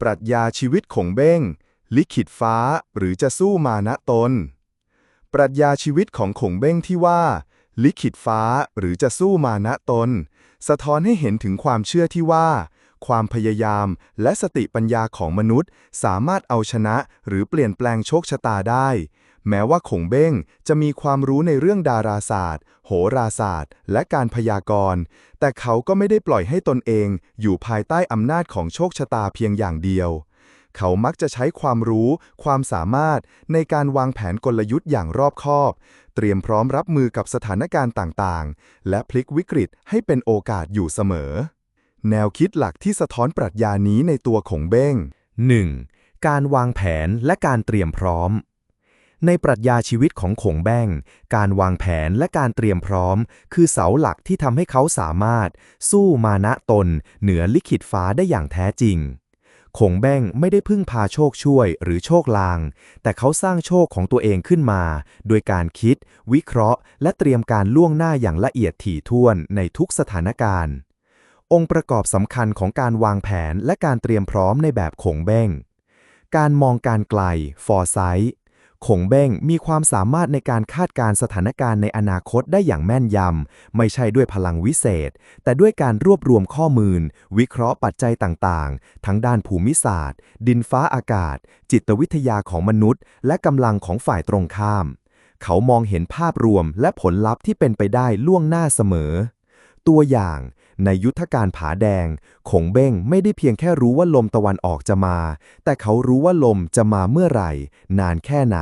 ปรัชญาชีวิตของเบ้ง ลิขิตฟ้าหรือจะสู้มานะตน ปรัชญาชีวิตของขงเบ้งที่ว่า ลิขิตฟ้าหรือจะสู้มานะตน สะท้อนให้เห็นถึงความเชื่อที่ว่า ความพยายามและสติปัญญาของมนุษย์ สามารถเอาชนะหรือเปลี่ยนแปลงโชคชะตาได้ แม้ว่าขงเบ้งจะมีความรู้ในเรื่องดาราศาสตร์ โหราศาสตร์ และการพยากรณ์ แต่เขาก็ไม่ได้ปล่อยให้ตนเอง อยู่ภายใต้อำนาจของโชคชะตาเพียงอย่างเดียว เขามักจะใช้ความรู้ ความสามารถในการวางแผนกลยุทธ์อย่างรอบคอบ เตรียมพร้อมรับมือกับสถานการณ์ต่างๆ และพลิกวิกฤตให้เป็นโอกาสอยู่เสมอ แนวคิดหลักที่สะท้อนปรัชญานี้ในตัวขงเบ้ง 1. การวางแผนและการเตรียมพร้อม ในปรัชญาชีวิตของขงแบ้ง การวางแผนและการเตรียมพร้อม คือเสาหลักที่ทำให้เขาสามารถ สู้มานะตน เหนือลิขิตฟ้าได้อย่างแท้จริงขงแบ้งไม่ได้พึ่งพาโชคช่วยหรือโชคลาง แต่เขาสร้างโชคของตัวเองขึ้นมา โดยการคิด วิเคราะห์ และเตรียมการล่วงหน้าอย่างละเอียดถี่ถ้วนในทุกสถานการณ์ องค์ประกอบสำคัญของการวางแผนและการเตรียมพร้อมในแบบขงเบ้ง การมองการไกล foresight ขงเบ้งมีความสามารถในการคาดการณ์สถานการณ์ในอนาคตได้อย่างแม่นยำ ไม่ใช่ด้วยพลังวิเศษ แต่ด้วยการรวบรวมข้อมูล วิเคราะห์ปัจจัยต่างๆ ทั้งด้านภูมิศาสตร์ ดินฟ้าอากาศ จิตวิทยาของมนุษย์ และกำลังของฝ่ายตรงข้าม เขามองเห็นภาพรวมและผลลัพธ์ที่เป็นไปได้ล่วงหน้าเสมอ ตัวอย่าง ในยุทธการผาแดง ขงเบ้งไม่ได้เพียงแค่รู้ว่าลมตะวันออกจะมา แต่เขารู้ว่าลมจะมาเมื่อไหร่ นานแค่ไหน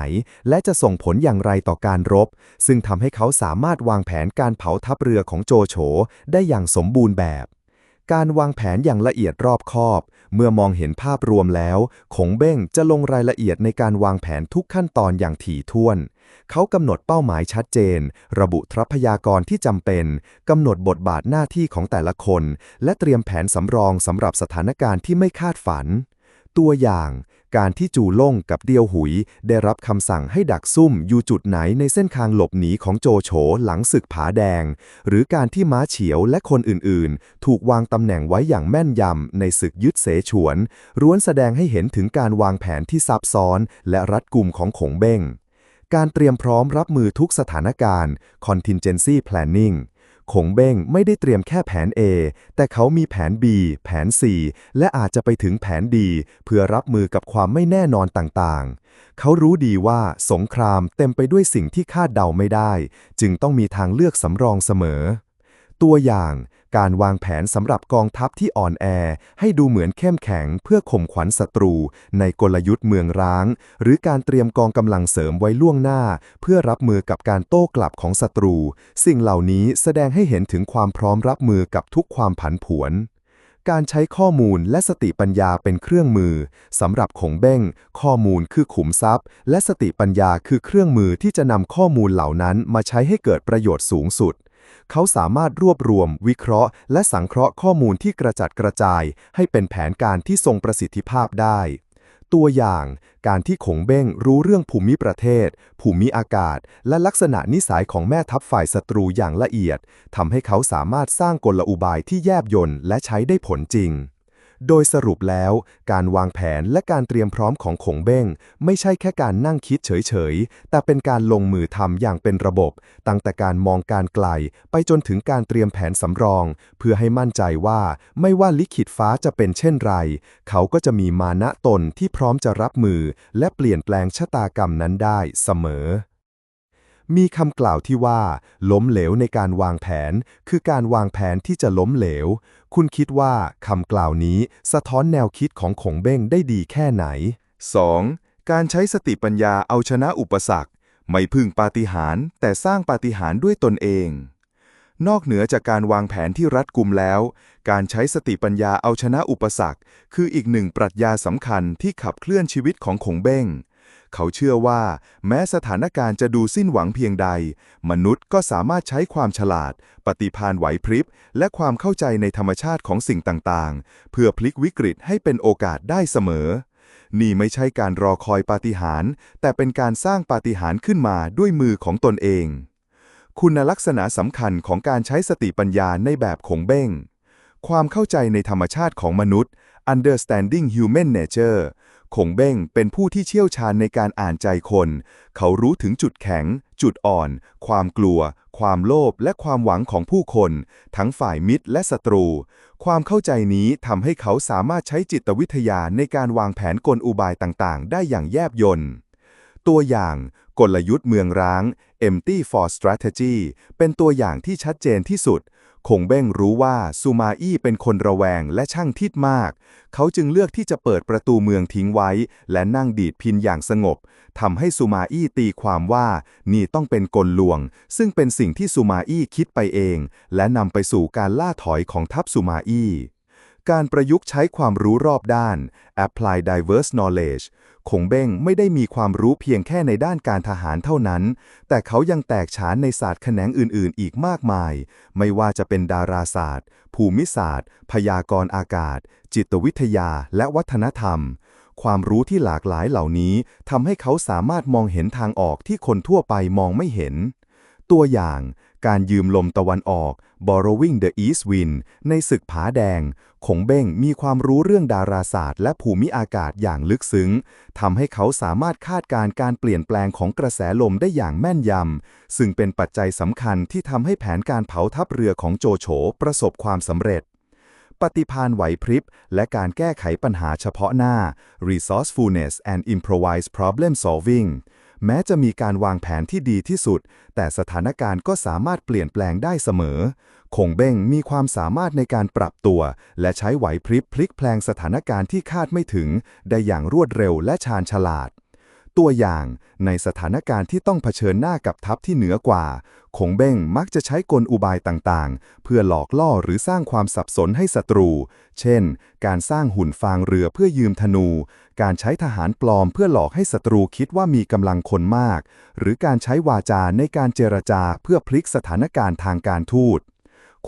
และจะส่งผลอย่างไรต่อการรบ ซึ่งทำให้เขาสามารถวางแผนการเผาทัพเรือของโจโฉได้อย่างสมบูรณ์แบบ การวางแผนอย่างละเอียดรอบคอบ เมื่อมองเห็นภาพรวมแล้วขงเบ้งจะลงรายละเอียดในการวางแผนทุกขั้นตอนอย่างถี่ถ้วน เขากำหนดเป้าหมายชัดเจน ระบุทรัพยากรที่จำเป็นกำหนดบทบาทหน้าที่ของแต่ละคน และเตรียมแผนสำรองสำหรับสถานการณ์ที่ไม่คาดฝัน ตัวอย่าง การที่จูล่งกับเดียวหุย ได้รับคำสั่งให้ดักซุ่มอยู่จุดไหนในเส้นทางหลบหนีของโจโฉหลังศึกผาแดง หรือการที่ม้าเฉียวและคนอื่นๆ ถูกวางตำแหน่งไว้อย่างแม่นยำในศึกยึดเสฉวนร้วนแสดงให้เห็นถึงการวางแผนที่ซับซ้อน และรัดกุมของขงเบ้งการเตรียมพร้อมรับมือทุกสถานการณ์ contingency planning ขงเบ้งไม่ได้เตรียมแค่แผน A แต่เขามีแผน B แผน C และอาจจะไปถึงแผน D เพื่อรับมือกับความไม่แน่นอนต่างๆ เขารู้ดีว่าสงครามเต็มไปด้วยสิ่งที่คาดเดาไม่ได้ จึงต้องมีทางเลือกสำรองเสมอ ตัวอย่าง การวางแผนสำหรับกองทัพที่อ่อนแอ ให้ดูเหมือนเข้มแข็งเพื่อข่มขวัญศัตรู ในกลยุทธ์เมืองร้าง หรือการเตรียมกองกำลังเสริมไว้ล่วงหน้า เพื่อรับมือกับการโต้กลับของศัตรู สิ่งเหล่านี้แสดงให้เห็นถึงความพร้อมรับมือกับทุกความผันผวนการใช้ข้อมูลและสติปัญญาเป็นเครื่องมือสำหรับขงเบ้ง ข้อมูลคือขุมทรัพย์ และสติปัญญาคือเครื่องมือที่จะนำข้อมูลเหล่านั้นมาใช้ให้เกิดประโยชน์สูงสุด เขาสามารถรวบรวม วิเคราะห์ และสังเคราะห์ข้อมูลที่กระจัดกระจาย ให้เป็นแผนการที่ทรงประสิทธิภาพได้ ตัวอย่าง การที่ขงเบ้งรู้เรื่องภูมิประเทศ ภูมิอากาศ และลักษณะนิสัยของแม่ทัพฝ่ายศัตรูอย่างละเอียดทำให้เขาสามารถสร้างกลอุบายที่แยบยลและใช้ได้ผลจริง โดยสรุปแล้ว การวางแผนและการเตรียมพร้อมของขงเบ้ง ไม่ใช่แค่การนั่งคิดเฉยๆ แต่เป็นการลงมือทำอย่างเป็นระบบ ตั้งแต่การมองการไกล ไปจนถึงการเตรียมแผนสำรอง เพื่อให้มั่นใจว่าไม่ว่าลิขิตฟ้าจะเป็นเช่นไร เขาก็จะมีมานะตนที่พร้อมจะรับมือ และเปลี่ยนแปลงชะตากรรมนั้นได้เสมอ มีคำกล่าวที่ว่า ล้มเหลวในการวางแผน คือการวางแผนที่จะล้มเหลว คุณคิดว่าคำกล่าวนี้สะท้อนแนวคิดของขงเบ้งได้ดีแค่ไหน 2. การใช้สติปัญญาเอาชนะอุปสรรค ไม่พึ่งปาฏิหาริย์แต่สร้างปาฏิหาริย์ด้วยตนเอง นอกเหนือจากการวางแผนที่รัดกุมแล้ว การใช้สติปัญญาเอาชนะอุปสรรค คืออีกหนึ่งปรัชญาสำคัญที่ขับเคลื่อนชีวิตของขงเบ้ง เขาเชื่อว่า แม้สถานการณ์จะดูสิ้นหวังเพียงใด มนุษย์ก็สามารถใช้ความฉลาด ปฏิภาณไหวพริบ และความเข้าใจในธรรมชาติของสิ่งต่างๆ เพื่อพลิกวิกฤตให้เป็นโอกาสได้เสมอ นี่ไม่ใช่การรอคอยปาฏิหาริย์แต่เป็นการสร้างปาฏิหาริย์ขึ้นมาด้วยมือของตนเอง คุณลักษณะสำคัญของการใช้สติปัญญาในแบบขงเบ้ง ความเข้าใจในธรรมชาติของมนุษย์ Understanding Human Nature คงเบ้งเป็นผู้ที่เชี่ยวชาญในการอ่านใจคน เขารู้ถึงจุดแข็ง จุดอ่อน ความกลัว ความโลภและความหวังของผู้คน ทั้งฝ่ายมิตรและศัตรู ความเข้าใจนี้ทำให้เขาสามารถใช้จิตวิทยาในการวางแผนกลอุบายต่างๆ ได้อย่างแยบยลตัวอย่างกลยุทธ์เมืองร้าง Empty for Strategy เป็นตัวอย่างที่ชัดเจนที่สุด คงเบ้งรู้ว่าซูมาอี้เป็นคนระแวงและช่างทิดมาก เขาจึงเลือกที่จะเปิดประตูเมืองทิ้งไว้ และนั่งดีดพินอย่างสงบทำให้ซูมาอี้ตีความว่านี่ต้องเป็นกลลวง ซึ่งเป็นสิ่งที่ซูมาอี้คิดไปเอง และนำไปสู่การล่าถอยของทัพซูมาอี้ การประยุกต์ใช้ความรู้รอบด้าน apply diverse knowledge คงเบ้งไม่ได้มีความรู้เพียงแค่ในด้านการทหารเท่านั้น แต่เขายังแตกฉานในศาสตร์แขนงอื่นๆ อีกมากมาย ไม่ว่าจะเป็นดาราศาสตร์ ภูมิศาสตร์ พยากรณ์อากาศ จิตวิทยา และวัฒนธรรม ความรู้ที่หลากหลายเหล่านี้ทำให้เขาสามารถมองเห็นทางออกที่คนทั่วไปมองไม่เห็น ตัวอย่าง การยืมลมตะวันออก borrowing the east wind ในศึกผาแดงคงเบ้งมีความรู้เรื่องดาราศาสตร์ และภูมิอากาศอย่างลึกซึ้ง ทำให้เขาสามารถคาดการณ์การเปลี่ยนแปลงของกระแสลมได้อย่างแม่นยำ ซึ่งเป็นปัจจัยสำคัญที่ทำให้แผนการเผาทัพเรือของโจโฉประสบความสำเร็จปฏิภาณไหวพริบ และการแก้ไขปัญหาเฉพาะหน้า resourcefulness and improvised problem solving แม้จะมีการวางแผนที่ดีที่สุด แต่สถานการณ์ก็สามารถเปลี่ยนแปลงได้เสมอ คงเบ้งมีความสามารถในการปรับตัว และใช้ไหวพริบพลิกแปลงสถานการณ์ที่คาดไม่ถึง ได้อย่างรวดเร็วและชาญฉลาด ตัวอย่าง ในสถานการณ์ที่ต้องเผชิญหน้ากับทัพที่เหนือกว่าคงเบ้งมักจะใช้กลอุบายต่างๆ เพื่อหลอกล่อหรือสร้างความสับสนให้ศัตรู เช่น การสร้างหุ่นฟางเรือเพื่อยืมธนู การใช้ทหารปลอมเพื่อหลอกให้ศัตรูคิดว่ามีกำลังคนมาก หรือการใช้วาจาในการเจรจาเพื่อพลิกสถานการณ์ทางการทูต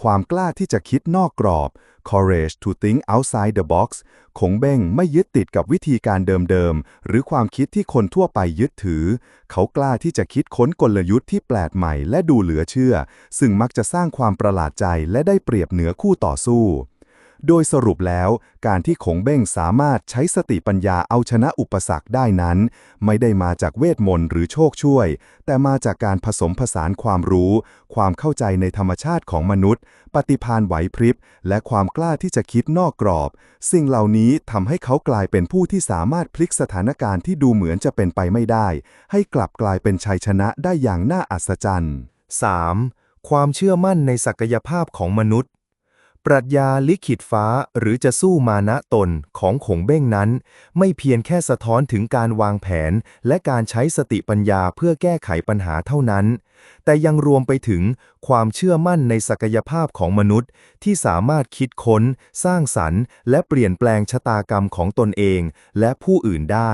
ความกล้าที่จะคิดนอกกรอบ courage to think outside the box คงเบ้งไม่ยึดติดกับวิธีการเดิมๆ หรือความคิดที่คนทั่วไปยึดถือ เขากล้าที่จะคิดค้นกลยุทธ์ที่แปลกใหม่และดูเหลือเชื่อ ซึ่งมักจะสร้างความประหลาดใจและได้เปรียบเหนือคู่ต่อสู้ โดยสรุปแล้ว การที่คงเบ้งสามารถใช้สติปัญญาเอาชนะอุปสรรคได้นั้น ไม่ได้มาจากเวทมนต์หรือโชคช่วย แต่มาจากการผสมผสานความรู้ ความเข้าใจในธรรมชาติของมนุษย์ ปฏิภาณไหวพริบ และความกล้าที่จะคิดนอกกรอบ สิ่งเหล่านี้ทำให้เขากลายเป็นผู้ที่สามารถพลิกสถานการณ์ที่ดูเหมือนจะเป็นไปไม่ได้ ให้กลับกลายเป็นชัยชนะได้อย่างน่าอัศจรรย์ 3. ความเชื่อมั่นในศักยภาพของมนุษย์ ปรัชญาลิขิตฟ้าหรือจะสู้มานะตนของขงเบ้งนั้น ไม่เพียงแค่สะท้อนถึงการวางแผน และการใช้สติปัญญาเพื่อแก้ไขปัญหาเท่านั้น แต่ยังรวมไปถึงความเชื่อมั่นในศักยภาพของมนุษย์ ที่สามารถคิดค้น สร้างสรรค์ และเปลี่ยนแปลงชะตากรรมของตนเอง และผู้อื่นได้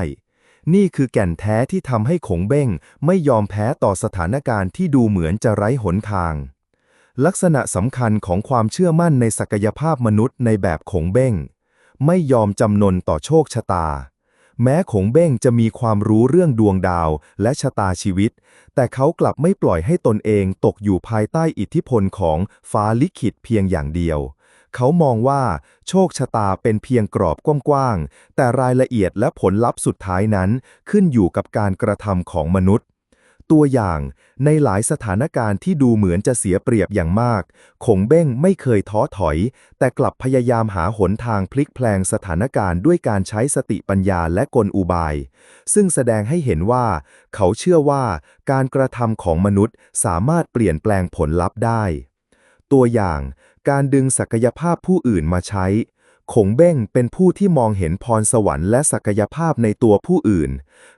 นี่คือแก่นแท้ที่ทำให้ขงเบ้งไม่ยอมแพ้ต่อสถานการณ์ที่ดูเหมือนจะไร้หนทาง ลักษณะสำคัญของความเชื่อมั่นในศักยภาพมนุษย์ในแบบขงเบ้ง ไม่ยอมจำนนต่อโชคชะตา แม้ขงเบ้งจะมีความรู้เรื่องดวงดาวและชะตาชีวิต แต่เขากลับไม่ปล่อยให้ตนเองตกอยู่ภายใต้อิทธิพลของฟ้าลิขิตเพียงอย่างเดียวเขามองว่า โชคชะตาเป็นเพียงกรอบกว้างๆ แต่รายละเอียดและผลลัพธ์สุดท้ายนั้น ขึ้นอยู่กับการกระทำของมนุษย์ ตัวอย่างในหลายสถานการณ์ที่ดูเหมือนจะเสียเปรียบอย่างมากคงเบ้งไม่เคยท้อถอย แต่กลับพยายามหาหนทางพลิกแพลงสถานการณ์ด้วยการใช้สติปัญญาและกลอุบาย ซึ่งแสดงให้เห็นว่า เขาเชื่อว่าการกระทำของมนุษย์สามารถเปลี่ยนแปลงผลลัพธ์ได้ ตัวอย่าง การดึงศักยภาพผู้อื่นมาใช้ ขงเบ้งเป็นผู้ที่มองเห็นพรสวรรค์และศักยภาพในตัวผู้อื่น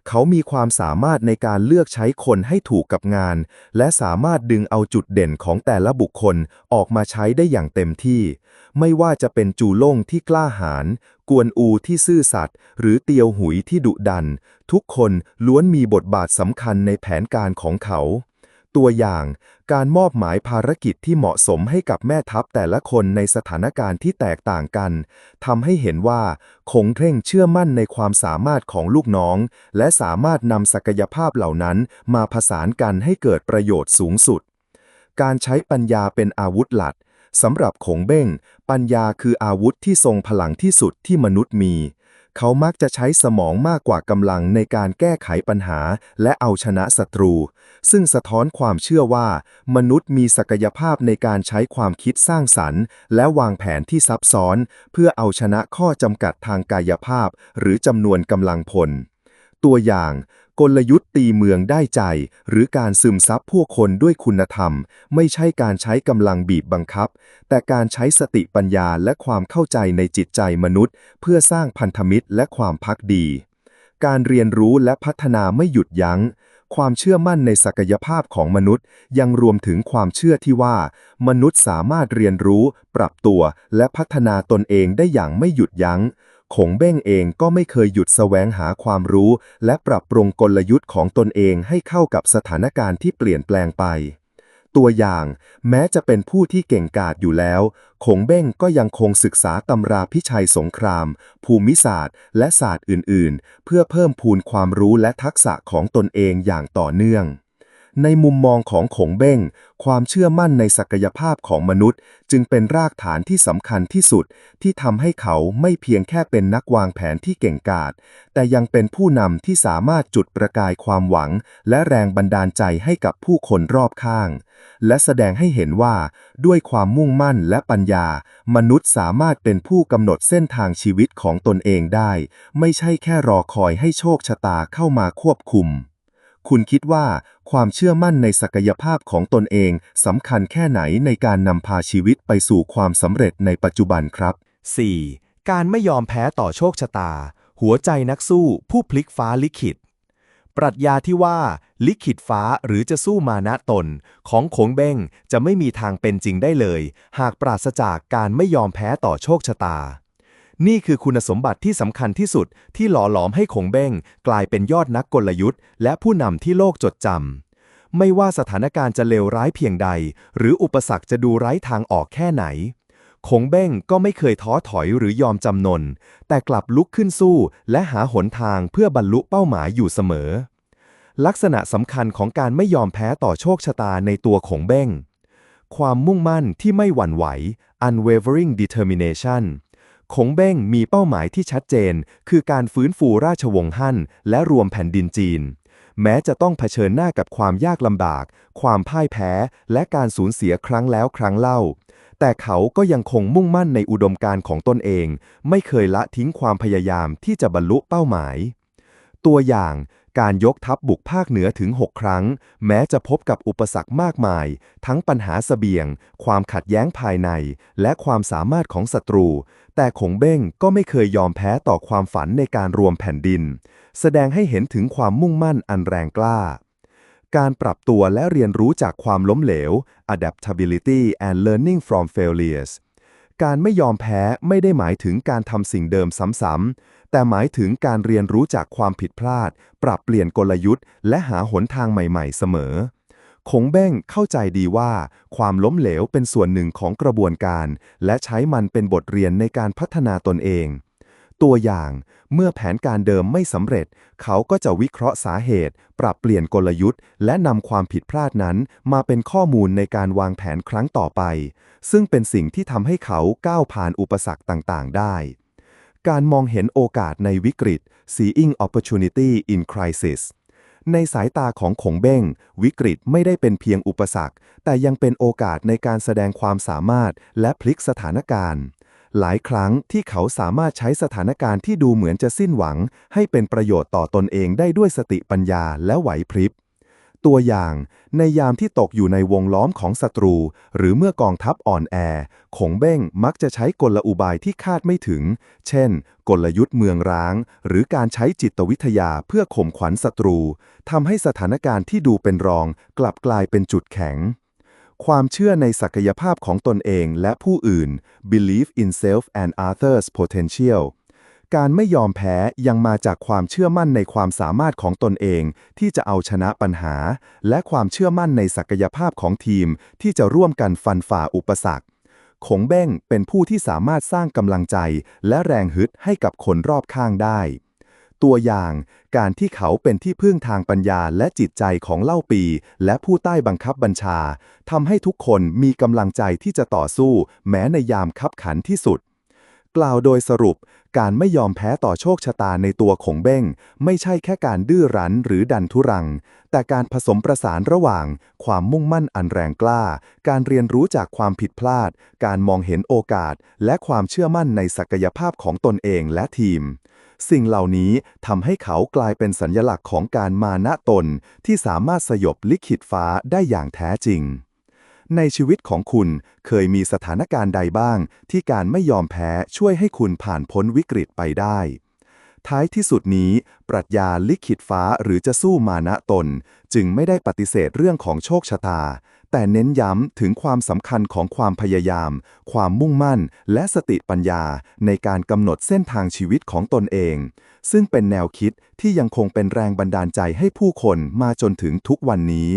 เขามีความสามารถในการเลือกใช้คนให้ถูกกับงาน และสามารถดึงเอาจุดเด่นของแต่ละบุคคลออกมาใช้ได้อย่างเต็มที่ ไม่ว่าจะเป็นจูล่งที่กล้าหาญ กวนอูที่ซื่อสัตย์ หรือเตียวหุยที่ดุดัน ทุกคนล้วนมีบทบาทสำคัญในแผนการของเขา ตัวอย่าง การมอบหมายภารกิจที่เหมาะสมให้กับแม่ทัพแต่ละคนในสถานการณ์ที่แตกต่างกันทำให้เห็นว่าคงเท่งเชื่อมั่นในความสามารถของลูกน้อง และสามารถนำศักยภาพเหล่านั้นมาผสานกันให้เกิดประโยชน์สูงสุด การใช้ปัญญาเป็นอาวุธหลักสำหรับขงเบ้ง ปัญญาคืออาวุธที่ทรงพลังที่สุดที่มนุษย์มี เขามักจะใช้สมองมากกว่ากำลังในการแก้ไขปัญหา และเอาชนะศัตรู ซึ่งสะท้อนความเชื่อว่า มนุษย์มีศักยภาพในการใช้ความคิดสร้างสรรค์ และวางแผนที่ซับซ้อน เพื่อเอาชนะข้อจำกัดทางกายภาพ หรือจำนวนกำลังพล ตัวอย่าง กลยุทธ์ตีเมืองได้ใจ หรือการซึมซับผู้คนด้วยคุณธรรม ไม่ใช่การใช้กำลังบีบบังคับ แต่การใช้สติปัญญาและความเข้าใจในจิตใจมนุษย์ เพื่อสร้างพันธมิตรและความพักดี การเรียนรู้และพัฒนาไม่หยุดยัง้ง ความเชื่อมั่นในศักยภาพของมนุษย์ ยังรวมถึงความเชื่อที่ว่า มนุษย์สามารถเรียนรู้ ปรับตัว และพัฒนาตนเองได้อย่างไม่หยุดยัง้ง ขงเบ้งเองก็ไม่เคยหยุดแสวงหาความรู้ และปรับปรุงกลยุทธ์ของตนเองให้เข้ากับสถานการณ์ที่เปลี่ยนแปลงไป ตัวอย่าง แม้จะเป็นผู้ที่เก่งกาจอยู่แล้ว ขงเบ้งก็ยังคงศึกษาตำราพิชัยสงคราม ภูมิศาสตร์ และศาสตร์อื่น ๆ เพื่อเพิ่มพูนความรู้และทักษะของตนเองอย่างต่อเนื่อง ในมุมมองของขงเบ้ง ความเชื่อมั่นในศักยภาพของมนุษย์ จึงเป็นรากฐานที่สำคัญที่สุด ที่ทำให้เขาไม่เพียงแค่เป็นนักวางแผนที่เก่งกาจแต่ยังเป็นผู้นำที่สามารถจุดประกายความหวัง และแรงบันดาลใจให้กับผู้คนรอบข้าง และแสดงให้เห็นว่า ด้วยความมุ่งมั่นและปัญญา มนุษย์สามารถเป็นผู้กำหนดเส้นทางชีวิตของตนเองได้ ไม่ใช่แค่รอคอยให้โชคชะตาเข้ามาควบคุม คุณคิดว่าความเชื่อมั่นในศักยภาพของตนเองสำคัญแค่ไหนในการนำพาชีวิตไปสู่ความสำเร็จในปัจจุบันครับ 4. การไม่ยอมแพ้ต่อโชคชะตา หัวใจนักสู้ผู้พลิกฟ้าลิขิต ปรัชญาที่ว่า ลิขิตฟ้าหรือจะสู้มานะตน ของโขงเบ้งจะไม่มีทางเป็นจริงได้เลย หากปราศจากการไม่ยอมแพ้ต่อโชคชะตา นี่คือคุณสมบัติที่สำคัญที่สุดที่หล่อหลอมให้คงเบ้ง กลายเป็นยอดนักกลยุทธ์ และผู้นำที่โลกจดจำไม่ว่าสถานการณ์จะเลวร้ายเพียงใด หรืออุปสรรคจะดูไร้ทางออกแค่ไหนคงเบ้งก็ไม่เคยท้อถอยหรือยอมจำนน แต่กลับลุกขึ้นสู้ และหาหนทางเพื่อบรรลุเป้าหมายอยู่เสมอ ลักษณะสำคัญของการไม่ยอมแพ้ต่อโชคชะตาในตัวคงเบ้ง ความมุ่งมั่นที่ไม่หวั่นไหว unwavering determination คงเบ้งมีเป้าหมายที่ชัดเจน คือการฟื้นฟูราชวงศ์ฮั่น และรวมแผ่นดินจีน แม้จะต้องเผชิญหน้ากับความยากลำบาก ความพ่ายแพ้ และการสูญเสียครั้งแล้วครั้งเล่า แต่เขาก็ยังคงมุ่งมั่นในอุดมการณ์ของตนเอง ไม่เคยละทิ้งความพยายามที่จะบรรลุเป้าหมาย ตัวอย่าง การยกทัพบุกภาคเหนือถึง 6 ครั้ง แม้จะพบกับอุปสรรคมากมาย ทั้งปัญหาเสบียง ความขัดแย้งภายใน และความสามารถของศัตรู แต่ขงเบ้งก็ไม่เคยยอมแพ้ต่อความฝันในการรวมแผ่นดิน แสดงให้เห็นถึงความมุ่งมั่นอันแรงกล้า การปรับตัวและเรียนรู้จากความล้มเหลว adaptability and learning from failures การไม่ยอมแพ้ไม่ได้หมายถึงการทำสิ่งเดิมซ้ำๆ แต่หมายถึงการเรียนรู้จากความผิดพลาด ปรับเปลี่ยนกลยุทธ์ และหาหนทางใหม่ๆเสมอคงเบ้งเข้าใจดีว่า ความล้มเหลวเป็นส่วนหนึ่งของกระบวนการ และใช้มันเป็นบทเรียนในการพัฒนาตนเอง ตัวอย่างเมื่อแผนการเดิมไม่สำเร็จ เขาก็จะวิเคราะห์สาเหตุ ปรับเปลี่ยนกลยุทธ์ และนำความผิดพลาดนั้น มาเป็นข้อมูลในการวางแผนครั้งต่อไป ซึ่งเป็นสิ่งที่ทำให้เขาก้าวผ่านอุปสรรคต่าง ๆ ได้ การมองเห็นโอกาสในวิกฤต seeing opportunity in crisis ในสายตาของขงเบ้ง วิกฤตไม่ได้เป็นเพียงอุปสรรค แต่ยังเป็นโอกาสในการแสดงความสามารถและพลิกสถานการณ์ หลายครั้งที่เขาสามารถใช้สถานการณ์ที่ดูเหมือนจะสิ้นหวัง ให้เป็นประโยชน์ต่อตนเองได้ด้วยสติปัญญาและไหวพริบ ตัวอย่างในยามที่ตกอยู่ในวงล้อมของศัตรู หรือเมื่อกองทัพอ่อนแอ ขงเบ้งมักจะใช้กลอุบายที่คาดไม่ถึง เช่น กลยุทธ์เมืองร้าง หรือการใช้จิตวิทยาเพื่อข่มขวัญศัตรูทำให้สถานการณ์ที่ดูเป็นรอง กลับกลายเป็นจุดแข็ง ความเชื่อในศักยภาพของตนเองและผู้อื่น belief in self and others potential การไม่ยอมแพ้ยังมาจากความเชื่อมั่นในความสามารถของตนเอง ที่จะเอาชนะปัญหา และความเชื่อมั่นในศักยภาพของทีม ที่จะร่วมกันฟันฝ่าอุปสรรคขงเบ้งเป็นผู้ที่สามารถสร้างกำลังใจ และแรงฮึดให้กับคนรอบข้างได้ ตัวอย่างการที่เขาเป็นที่พึ่งทางปัญญาและจิตใจของเล่าปี และผู้ใต้บังคับบัญชาทำให้ทุกคนมีกำลังใจที่จะต่อสู้ แม้ในยามคับขันที่สุด กล่าวโดยสรุป การไม่ยอมแพ้ต่อโชคชะตาในตัวของเบ้ง ไม่ใช่แค่การดื้อรั้นหรือดันทุรัง แต่การผสมประสานระหว่าง ความมุ่งมั่นอันแรงกล้า การเรียนรู้จากความผิดพลาด การมองเห็นโอกาส และความเชื่อมั่นในศักยภาพของตนเองและทีม สิ่งเหล่านี้ทำให้เขากลายเป็นสัญลักษณ์ของการมานะตน ที่สามารถสยบลิขิตฟ้าได้อย่างแท้จริง ในชีวิตของคุณเคยมีสถานการณ์ใดบ้าง ที่การไม่ยอมแพ้ช่วยให้คุณผ่านพ้นวิกฤตไปได้ ท้ายที่สุดนี้ ปรัชญาลิขิตฟ้าหรือจะสู้มานะตน จึงไม่ได้ปฏิเสธเรื่องของโชคชะตา แต่เน้นย้ำถึงความสำคัญของความพยายาม ความมุ่งมั่น และสติปัญญาในการกำหนดเส้นทางชีวิตของตนเอง ซึ่งเป็นแนวคิดที่ยังคงเป็นแรงบันดาลใจให้ผู้คนมาจนถึงทุกวันนี้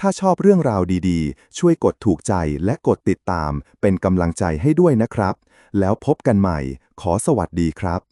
ถ้าชอบเรื่องราวดีๆ ช่วยกดถูกใจและกดติดตาม เป็นกำลังใจให้ด้วยนะครับ แล้วพบกันใหม่ ขอสวัสดีครับ